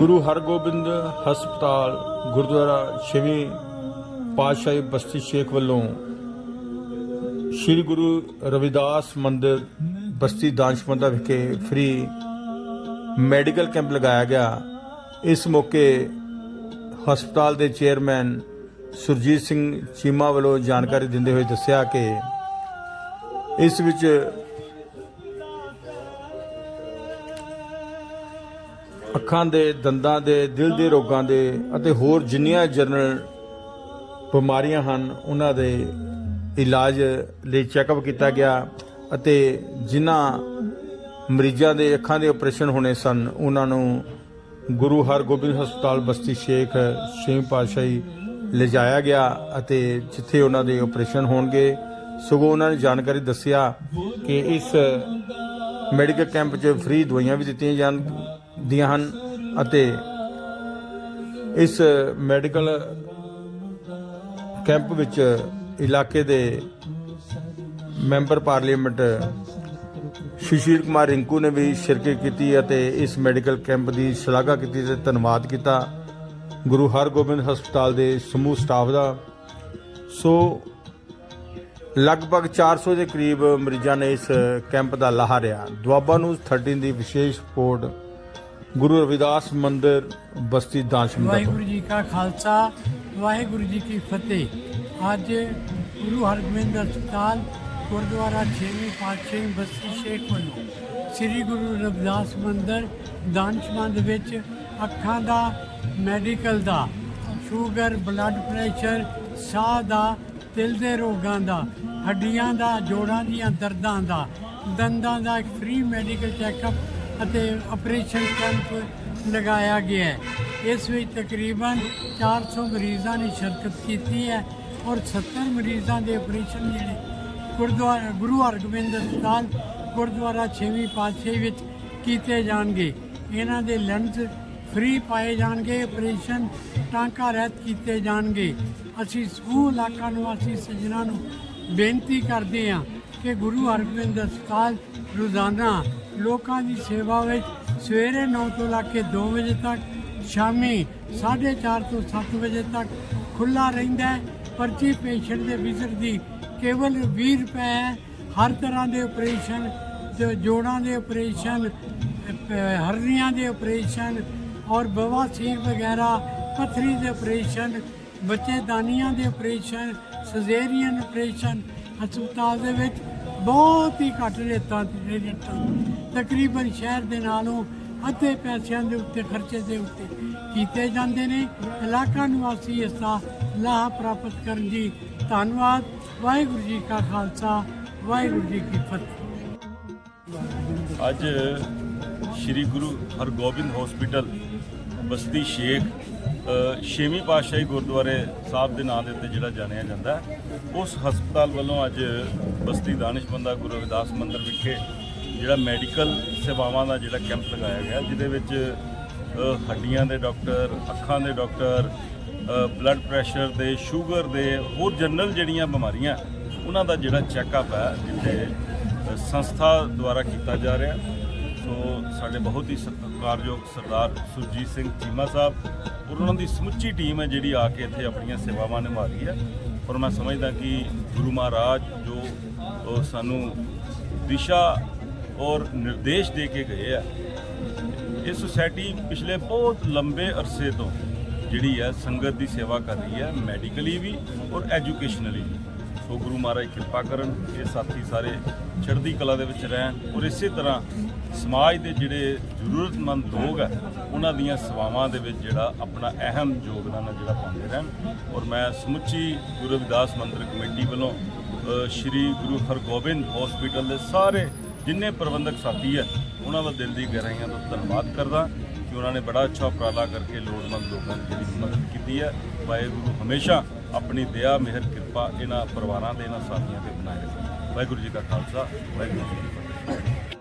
ਗੁਰੂ ਹਰਗੋਬਿੰਦ ਹਸਪਤਾਲ ਗੁਰਦੁਆਰਾ ਛੇਵੀਂ ਪਾਤਸ਼ਾਹੀ ਬਸਤੀ ਸ਼ੇਖ ਵੱਲੋਂ ਸ੍ਰੀ ਗੁਰੂ ਰਵਿਦਾਸ ਮੰਦਿਰ ਬਸਤੀ ਦਾਨਸ਼ਮੰਦਾ ਵਿਖੇ ਫ੍ਰੀ ਮੈਡੀਕਲ ਕੈਂਪ ਲਗਾਇਆ ਗਿਆ। ਇਸ ਮੌਕੇ ਹਸਪਤਾਲ ਦੇ ਚੇਅਰਮੈਨ ਸੁਰਜੀਤ ਸਿੰਘ ਚੀਮਾ ਵੱਲੋਂ ਜਾਣਕਾਰੀ ਦਿੰਦੇ ਹੋਏ ਦੱਸਿਆ ਕਿ ਇਸ ਵਿੱਚ ਅੱਖਾਂ ਦੇ, ਦੰਦਾਂ ਦੇ, ਦਿਲ ਦੇ ਰੋਗਾਂ ਦੇ ਅਤੇ ਹੋਰ ਜਿੰਨੀਆਂ ਜਨਰਲ ਬਿਮਾਰੀਆਂ ਹਨ, ਉਹਨਾਂ ਦੇ ਇਲਾਜ ਲਈ ਚੈੱਕਅਪ ਕੀਤਾ ਗਿਆ ਅਤੇ ਜਿਨ੍ਹਾਂ ਮਰੀਜ਼ਾਂ ਦੇ ਅੱਖਾਂ ਦੇ ਆਪਰੇਸ਼ਨ ਹੋਣੇ ਸਨ, ਉਹਨਾਂ ਨੂੰ ਗੁਰੂ ਹਰਗੋਬਿੰਦ ਹਸਪਤਾਲ ਬਸਤੀ ਸ਼ੇਖ ਛੇਵੀਂ ਪਾਤਸ਼ਾਹੀ ਲਿਜਾਇਆ ਗਿਆ ਅਤੇ ਜਿੱਥੇ ਉਹਨਾਂ ਦੇ ਆਪਰੇਸ਼ਨ ਹੋਣਗੇ। ਸਗੋਂ ਉਹਨਾਂ ਨੇ ਜਾਣਕਾਰੀ ਦੱਸਿਆ ਕਿ ਇਸ ਮੈਡੀਕਲ ਕੈਂਪ 'ਚ ਫ੍ਰੀ ਦਵਾਈਆਂ ਵੀ ਦਿੱਤੀਆਂ ਜਾਣ ਦੀਆਂ ਹਨ ਅਤੇ ਇਸ ਮੈਡੀਕਲ ਕੈਂਪ ਵਿੱਚ ਇਲਾਕੇ ਦੇ ਮੈਂਬਰ ਪਾਰਲੀਮੈਂਟ ਸੁਸ਼ੀਲ ਕੁਮਾਰ ਰਿੰਕੂ ਨੇ ਵੀ ਸ਼ਿਰਕਤ ਕੀਤੀ ਅਤੇ ਇਸ ਮੈਡੀਕਲ ਕੈਂਪ ਦੀ ਸ਼ਲਾਘਾ ਕੀਤੀ ਤੇ ਧੰਨਵਾਦ ਕੀਤਾ। ਗੁਰੂ ਹਰਗੋਬਿੰਦ ਹਸਪਤਾਲ ਦੇ ਸਮੂਹ ਸਟਾਫ ਦਾ। ਸੋ, ਲਗਭਗ 400 ਦੇ ਕਰੀਬ ਮਰੀਜ਼ਾਂ ਨੇ ਇਸ ਕੈਂਪ ਦਾ ਲਾਹਾ ਲਿਆ ਦੁਆਬਾ ਨੂੰ 13 ਦੀ ਵਿਸ਼ੇਸ਼ ਰਿਪੋਰਟ ਗੁਰੂ ਰਵਿਦਾਸ ਮੰਦਿਰ ਬਸਤੀ ਦਾਨਸ਼ਮੰਦਾ ਤੋਂ ਵਾਹਿਗੁਰੂ ਜੀ ਕਾ ਖਾਲਸਾ, ਵਾਹਿਗੁਰੂ ਜੀ ਕੀ ਫਤਿਹ। ਅੱਜ ਗੁਰੂ ਹਰਗੋਬਿੰਦ ਹਸਪਤਾਲ, ਗੁਰਦੁਆਰਾ ਛੇਵੀਂ ਪਾਤਸ਼ਾਹੀ ਬਸਤੀ ਸ਼ੇਖ ਵੱਲੋਂ ਸ੍ਰੀ ਗੁਰੂ ਰਵਿਦਾਸ ਮੰਦਿਰ ਦਾਨਸ਼ਮੰਦ ਵਿੱਚ ਅੱਖਾਂ ਦਾ, ਮੈਡੀਕਲ ਦਾ, ਸ਼ੂਗਰ ਬਲੱਡ ਪ੍ਰੈਸ਼ਰ ਸਾਹ ਦਾ, ਦਿਲ ਦੇ ਰੋਗਾਂ ਦਾ, ਹੱਡੀਆਂ ਦਾ, ਜੋੜਾਂ ਦੀਆਂ ਦਰਦਾਂ ਦਾ, ਦੰਦਾਂ ਦਾ ਇੱਕ ਫ੍ਰੀ ਮੈਡੀਕਲ ਚੈੱਕਅਪ ਅਤੇ ਆਪਰੇਸ਼ਨ ਕੈਂਪ ਲਗਾਇਆ ਗਿਆ ਹੈ। ਇਸ ਵਿੱਚ ਤਕਰੀਬਨ 400 ਮਰੀਜ਼ਾਂ ਨੇ ਸ਼ਿਰਕਤ ਕੀਤੀ ਹੈ ਔਰ 70 ਮਰੀਜ਼ਾਂ ਦੇ ਆਪਰੇਸ਼ਨ ਜਿਹੜੇ ਗੁਰਦੁਆਰਾ, ਗੁਰੂ ਹਰਗੋਬਿੰਦ ਹਸਪਤਾਲ ਗੁਰਦੁਆਰਾ 6ਵੀਂ ਪਾਤਸ਼ਾਹੀ ਵਿੱਚ ਕੀਤੇ ਜਾਣਗੇ। ਇਹਨਾਂ ਦੇ ਲੈਂਸ ਫ੍ਰੀ ਪਾਏ ਜਾਣਗੇ, ਆਪਰੇਸ਼ਨ ਟਾਂਕਾ ਰਹਿਤ ਕੀਤੇ ਜਾਣਗੇ। ਅਸੀਂ ਸਮੂਹ ਇਲਾਕਾ ਨਿਵਾਸੀ ਸੱਜਣਾ ਨੂੰ ਬੇਨਤੀ ਕਰਦੇ ਹਾਂ ਕਿ ਗੁਰੂ ਹਰਗੋਬਿੰਦ ਹਸਪਤਾਲ ਰੋਜ਼ਾਨਾ ਲੋਕਾਂ ਦੀ ਸੇਵਾ ਵਿੱਚ ਸਵੇਰੇ 9 ਤੋਂ ਲੈ ਕੇ 2 ਵਜੇ ਤੱਕ ਸ਼ਾਮੀ 4:30 ਤੋਂ 7 ਵਜੇ ਤੱਕ ਖੁੱਲਾ ਰਹਿੰਦਾ ਹੈ। ਪਰਚੀ ਪੇਸ਼ੈਂਟ ਦੇ ਵਿਜ਼ਿਟ ਦੀ ਕੇਵਲ 20 ਰੁਪਏ ਹੈ। ਹਰ ਤਰ੍ਹਾਂ ਦੇ ਆਪਰੇਸ਼ਨ ਜੋੜਾਂ ਦੇ ਆਪਰੇਸ਼ਨ ਅਹ, ਹਰਨੀਆਂ ਦੇ ਆਪਰੇਸ਼ਨ ਔਰ ਬਵਾਸੀਰ ਵਗੈਰਾ ਪੱਥਰੀ ਦੇ ਆਪਰੇਸ਼ਨ ਬੱਚੇਦਾਨੀਆਂ ਦੇ ਆਪਰੇਸ਼ਨ ਸਜ਼ੇਰੀਅਨ ਆਪਰੇਸ਼ਨ ਹਸਪਤਾਲ ਦੇ ਵਿੱਚ ਬਹੁਤ ਹੀ ਘੱਟ ਰੇਟਾਂ ਤੇ ਰੇਟਾਂ ਤਕਰੀਬਨ ਸ਼ਹਿਰ ਦੇ ਨਾਲੋਂ ਅੱਧੇ ਪੈਸਿਆਂ ਦੇ ਉੱਤੇ, ਖਰਚੇ ਦੇ ਉੱਤੇ ਕੀਤੇ ਜਾਂਦੇ ਨੇ। ਇਲਾਕਾ ਨਿਵਾਸੀ ਇਸ ਦਾ ਲਾਭ ਪ੍ਰਾਪਤ ਕਰਨ ਜੀ ਧੰਨਵਾਦ। ਵਾਹਿਗੁਰੂ ਜੀ ਕਾ ਖਾਲਸਾ, ਵਾਹਿਗੁਰੂ ਜੀ ਕੀ ਫਤਿਹ। ਅੱਜ ਸ੍ਰੀ ਗੁਰੂ ਹਰਗੋਬਿੰਦ ਹਸਪੀਟਲ ਬਸਤੀ ਸ਼ੇਖ ਛੇਵੀਂ ਪਾਤਸ਼ਾਹੀ ਗੁਰਦੁਆਰੇ ਸਾਹਿਬ ਦੇ ਨਾਂ ਦੇ ਉੱਤੇ ਜਿਹੜਾ ਜਾਣਿਆ ਜਾਂਦਾ ਉਸ ਹਸਪਤਾਲ ਵੱਲੋਂ ਅੱਜ ਬਸਤੀ ਦਾਨਿਸ਼ਮੰਦਾ ਗੁਰੂ ਰਵਿਦਾਸ ਮੰਦਿਰ ਵਿਖੇ ਜਿਹੜਾ ਮੈਡੀਕਲ ਸੇਵਾਵਾਂ ਦਾ ਜਿਹੜਾ ਕੈਂਪ ਲਗਾਇਆ ਗਿਆ, ਜਿਹਦੇ ਵਿੱਚ ਹੱਡੀਆਂ ਦੇ ਡਾਕਟਰ, ਅੱਖਾਂ ਦੇ ਡਾਕਟਰ ਬਲੱਡ ਪ੍ਰੈਸ਼ਰ ਦੇ ਸ਼ੂਗਰ ਦੇ, ਹੋਰ ਜਨਰਲ ਜਿਹੜੀਆਂ ਬਿਮਾਰੀਆਂ, ਉਹਨਾਂ ਦਾ ਜਿਹੜਾ ਚੈੱਕਅਪ ਹੈ, ਜਿੱਥੇ ਸੰਸਥਾ ਦੁਆਰਾ ਕੀਤਾ ਜਾ ਰਿਹਾ। ਸੋ, ਸਾਡੇ ਬਹੁਤ ਹੀ ਸਤਿਕਾਰਯੋਗ ਸਰਦਾਰ ਸੁਰਜੀਤ ਸਿੰਘ ਚੀਮਾ ਸਾਹਿਬ, ਔਰ ਉਹਨਾਂ ਦੀ ਸਮੁੱਚੀ ਟੀਮ ਹੈ ਜਿਹੜੀ ਆ ਕੇ ਇੱਥੇ ਆਪਣੀਆਂ ਸੇਵਾਵਾਂ ਨਿਭਾ ਰਹੀ ਹੈ। ਔਰ ਮੈਂ ਸਮਝਦਾ ਕਿ ਗੁਰੂ ਮਹਾਰਾਜ ਜੋ ਸਾਨੂੰ ਦਿਸ਼ਾ ਔਰ ਨਿਰਦੇਸ਼ ਦੇ ਕੇ ਗਏ ਆ। ਇਹ ਸੁਸਾਇਟੀ ਪਿਛਲੇ ਬਹੁਤ ਲੰਬੇ ਅਰਸੇ ਤੋਂ ਜਿਹੜੀ ਹੈ ਸੰਗਤ ਦੀ ਸੇਵਾ ਕਰ ਰਹੀ ਹੈ ਮੈਡੀਕਲੀ ਵੀ ਔਰ ਐਜੂਕੇਸ਼ਨਲੀ ਵੀ। ਸੋ ਗੁਰੂ ਮਹਾਰਾਜ ਕਿਰਪਾ ਕਰਨ, ਇਹ ਸਾਥੀ ਸਾਰੇ ਚੜ੍ਹਦੀ ਕਲਾ ਦੇ ਵਿੱਚ ਰਹਿਣ ਔਰ ਇਸੇ ਤਰ੍ਹਾਂ ਸਮਾਜ ਦੇ ਜਿਹੜੇ ਜ਼ਰੂਰਤਮੰਦ ਲੋਕ ਹੈ ਉਹਨਾਂ ਦੀਆਂ ਸੇਵਾਵਾਂ ਦੇ ਵਿੱਚ ਜਿਹੜਾ ਆਪਣਾ ਅਹਿਮ ਯੋਗਦਾਨ ਹੈ ਜਿਹੜਾ ਪਾਉਂਦੇ ਰਹਿਣ। ਔਰ ਮੈਂ ਸਮੁੱਚੀ ਗੁਰੂ ਰਵਿਦਾਸ ਮੰਦਿਰ ਕਮੇਟੀ ਵੱਲੋਂ ਸ਼੍ਰੀ ਗੁਰੂ ਹਰਗੋਬਿੰਦ ਹਸਪੀਟਲ ਦੇ ਸਾਰੇ ਜਿੰਨੇ ਪ੍ਰਬੰਧਕ ਸਾਥੀ ਹੈ, ਉਹਨਾਂ ਦਾ ਦਿਲ ਦੀ ਗਹਿਰਾਈਆਂ ਤੋਂ ਧੰਨਵਾਦ ਕਰਦਾ ਕਿ ਉਹਨਾਂ ਨੇ ਬੜਾ ਅੱਛਾ ਉਪਰਾਲਾ ਕਰਕੇ ਲੋੜਵੰਦ ਲੋਕਾਂ ਦੀ ਜਿਹੜੀ ਮਦਦ ਕੀਤੀ ਹੈ। ਵਾਹਿਗੁਰੂ ਹਮੇਸ਼ਾ ਆਪਣੀ ਦਇਆ, ਮਿਹਰ, ਕਿਰਪਾ ਇਹਨਾਂ ਪਰਿਵਾਰਾਂ ਦੇ, ਇਹਨਾਂ ਸਾਥੀਆਂ ਤੇ ਬਣਾਏ ਰੱਖੇ ਵਾਹਿਗੁਰੂ ਜੀ ਕਾ ਖਾਲਸਾ, ਵਾਹਿਗੁਰੂ ਜੀ ਕੀ ਫਤਿਹ।